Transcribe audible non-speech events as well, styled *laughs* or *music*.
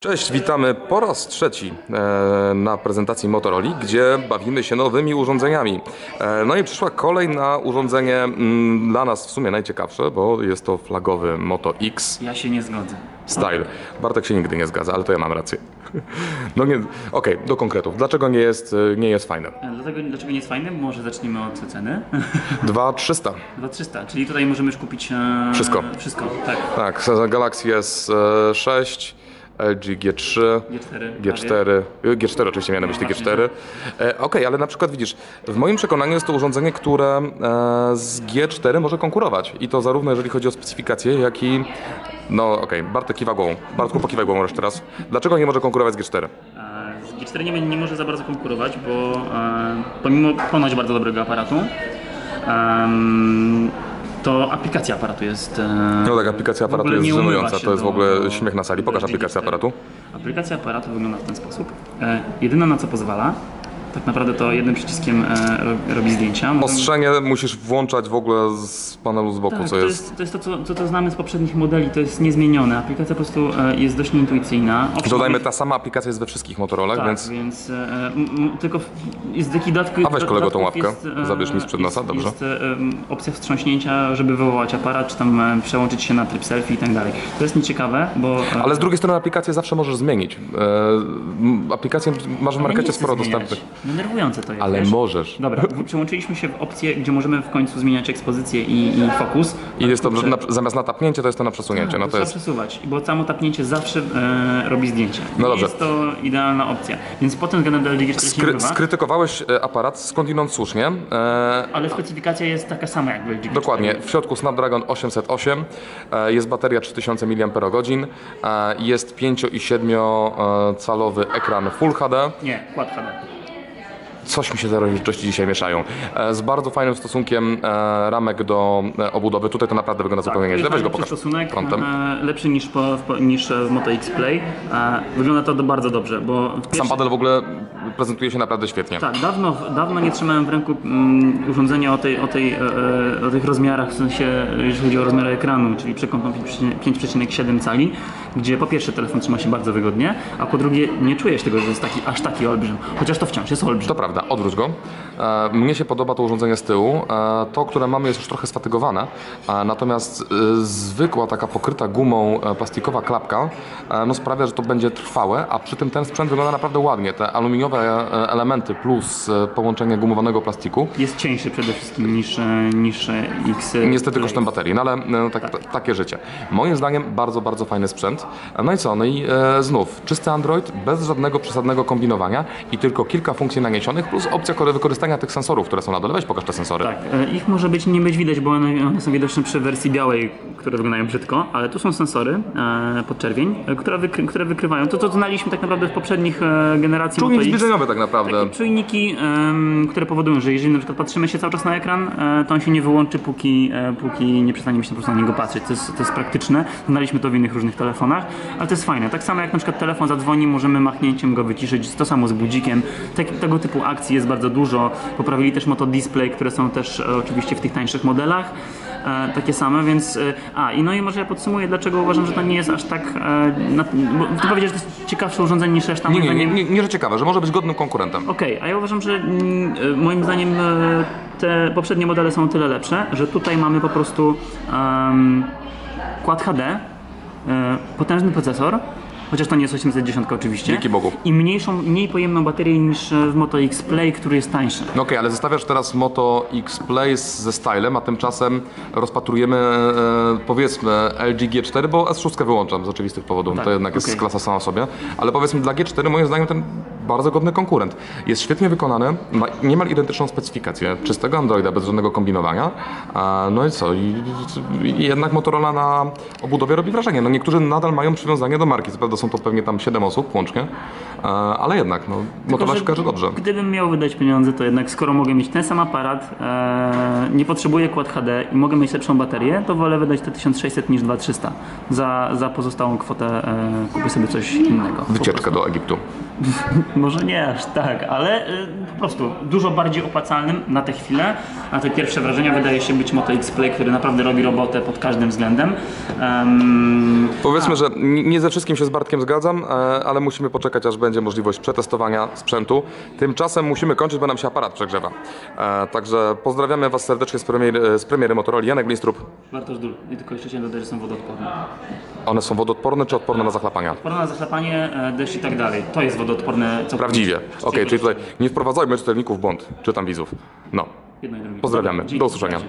Cześć, witamy po raz trzeci e, na prezentacji Motorola, gdzie bawimy się nowymi urządzeniami. E, no i przyszła kolej na urządzenie mm, dla nas w sumie najciekawsze, bo jest to flagowy Moto X Ja się nie zgodzę. Style. Bartek się nigdy nie zgadza, ale to ja mam rację. *laughs* No nie, okej, do konkretów. Dlaczego nie jest, e, nie jest fajne? Dlatego, dlaczego nie jest fajny? Może zacznijmy od ceny. *laughs* 2300. 2300, czyli tutaj możemy już kupić e, Wszystko. Wszystko, tak. Tak, Galaxy S6, LG G3. G4. G4, y, G4 oczywiście miałem na myśli No G4. E, Okej, ale na przykład widzisz, w moim przekonaniu jest to urządzenie, które e, z G4 może konkurować. I to zarówno jeżeli chodzi o specyfikację, jak i... No okej, Bartek kiwa głową. Bartku pokiwaj głową jeszcze raz. Dlaczego nie może konkurować z G4? E, Z G4 nie, nie może za bardzo konkurować, bo e, pomimo ponoć bardzo dobrego aparatu, to aplikacja aparatu jest. e, No tak, aplikacja aparatu jest żenująca. To jest w ogóle do- śmiech na sali. Pokaż aplikację G4. aparatu. Aplikacja aparatu wygląda w ten sposób. E, jedyne na co pozwala, tak naprawdę to jednym przyciskiem e, ro- robi zdjęcia. Ostrzenie musisz włączać w ogóle z panelu z boku, Tak, co to jest... jest, to jest to, co, co, co znamy z poprzednich modeli, to jest niezmienione. Aplikacja po prostu e, jest dość nieintuicyjna. Owszem, Dodajmy, ta sama aplikacja jest we wszystkich Motorolach, tak, więc... więc, e, m, m, tylko jest taki dodatkowy. A weź kolego tą łapkę, zabierz mi sprzed nosa, jest, dobrze? Jest e, opcja wstrząśnięcia, żeby wywołać aparat, czy tam e, przełączyć się na tryb selfie i tak dalej. To jest nieciekawe, bo. e, Ale z drugiej strony aplikację zawsze możesz zmienić. E, aplikację masz w markecie sporo dostępnych. Denerwujące to jest. Ale wiesz? możesz. Dobra, przełączyliśmy się w opcję, gdzie możemy w końcu zmieniać ekspozycję i, i fokus. I jest to, na, zamiast na tapnięcie, to jest to na przesunięcie. No to trzeba jest... przesuwać, bo samo tapnięcie zawsze e, robi zdjęcie. No dobrze. Jest to idealna opcja. Więc potem względem do LG G4 się nie Skry, bywa, skrytykowałeś e, aparat, skądinąd słusznie. E, ale specyfikacja jest taka sama jak w LG G4. dokładnie, w środku Snapdragon 808, e, jest bateria 3000 mAh, e, jest 5 i 7 e, calowy ekran Full HD. Nie, Quad HD. Coś mi się te rozdzielczości dzisiaj mieszają. E, z bardzo fajnym stosunkiem e, ramek do e, obudowy. Tutaj to naprawdę wygląda zupełnie nieźle. Weź go pokaż stosunek, kątem. lepszy niż, po, niż w Moto X Play. Wygląda to bardzo dobrze, bo w Sam pierwszy- padel w ogóle prezentuje się naprawdę świetnie. Tak, dawno, dawno nie trzymałem w ręku mm, urządzenia o, tej, o, tej, o tych rozmiarach, w sensie jeżeli chodzi o rozmiary ekranu, czyli przekątną 5,7 cali, gdzie po pierwsze telefon trzyma się bardzo wygodnie, a po drugie nie czujesz tego, że jest taki, aż taki olbrzym, chociaż to wciąż jest olbrzym. To prawda, odwróć go. E, Mnie się podoba to urządzenie z tyłu. E, To, które mamy jest już trochę sfatygowane, e, natomiast e, zwykła taka pokryta gumą e, plastikowa klapka e, no sprawia, że to będzie trwałe, a przy tym ten sprzęt wygląda naprawdę ładnie. Te aluminiowe elementy plus połączenie gumowanego plastiku Jest cieńszy przede wszystkim niż, niż X. Niestety kosztem baterii, no ale no, tak, t- takie życie. Moim zdaniem bardzo, bardzo fajny sprzęt. No i co? No i e, znów, czysty Android, bez żadnego przesadnego kombinowania i tylko kilka funkcji naniesionych, plus opcja wykorzystania tych sensorów, które są na dole. Weź pokaż te sensory. Tak, e, ich może być nie być widać, bo one, one są widoczne przy wersji białej, które wyglądają brzydko, ale tu są sensory e, pod czerwień, e, które, wykry, które wykrywają to, co znaliśmy tak naprawdę w poprzednich e, generacji Czujnik Moto X. zbliżeniowy tak naprawdę. Takie czujniki, em, które powodują, że jeżeli na przykład patrzymy się cały czas na ekran, e, to on się nie wyłączy, póki, e, póki nie przestaniemy się po prostu na niego patrzeć. To jest, to jest praktyczne. Znaliśmy to w innych różnych telefonach, ale to jest fajne. Tak samo jak na przykład telefon zadzwoni, możemy machnięciem go wyciszyć. To samo z budzikiem. Tak, tego typu akcji jest bardzo dużo. Poprawili też Moto Display, które są też e, oczywiście w tych tańszych modelach. E, takie same, więc. E, a, i no i może ja podsumuję, dlaczego uważam, że to nie jest aż tak. E, na, bo ty powiedziałeś, że to jest ciekawsze urządzenie niż reszta. Nie, Moim nie, nie, zdaniem- nie, nie, że ciekawe, że może być godnym konkurentem. Okej, a ja uważam, że mm, e, moim zdaniem e, te poprzednie modele są o tyle lepsze, że tutaj mamy po prostu um, Quad HD, potężny procesor, chociaż to nie jest 810 oczywiście. Dzięki Bogu. I mniejszą, mniej pojemną baterię niż e, w Moto X Play, który jest tańszy. No okej, ale zestawiasz teraz Moto X Play ze stylem, a tymczasem rozpatrujemy e, powiedzmy LG G4, bo S6 wyłączam z oczywistych powodów, Tak, to jednak jest okej. klasa sama sobie, ale powiedzmy dla G4 moim zdaniem ten bardzo godny konkurent. Jest świetnie wykonany, ma niemal identyczną specyfikację, czystego Androida bez żadnego kombinowania, no i co, I, jednak Motorola na obudowie robi wrażenie. No niektórzy nadal mają przywiązanie do marki, co prawda są to pewnie tam 7 osób łącznie, ale jednak, no, Motorola się kojarzy dobrze. Gdybym miał wydać pieniądze, to jednak skoro mogę mieć ten sam aparat, e, nie potrzebuję Quad HD i mogę mieć lepszą baterię, to wolę wydać te 1600 niż 2300. Za, za pozostałą kwotę e, kupię sobie coś innego. Wycieczka do Egiptu. *laughs* Może nie aż tak, ale y, po prostu dużo bardziej opłacalnym na tę chwilę. Na te pierwsze wrażenia wydaje się być Moto X-Play, który naprawdę robi robotę pod każdym względem. Em, Powiedzmy, że nie ze wszystkim się z Bartkiem zgadzam, e, ale musimy poczekać, aż będzie możliwość przetestowania sprzętu. Tymczasem musimy kończyć, bo nam się aparat przegrzewa. E, Także pozdrawiamy Was serdecznie z premiery, z premiery Motorola. Janek Blistrup. Bartosz Dul, i tylko jeszcze chciałem dodać, że są wodoodporne. One są wodoodporne czy odporne na zachlapania? Odporne na zachlapanie, e, deszcz i tak dalej. To jest wodoodporne. Prawdziwie. Okej, czyli tutaj nie wprowadzajmy czytelników w błąd, czy tam widzów. No. Pozdrawiamy. Do usłyszenia.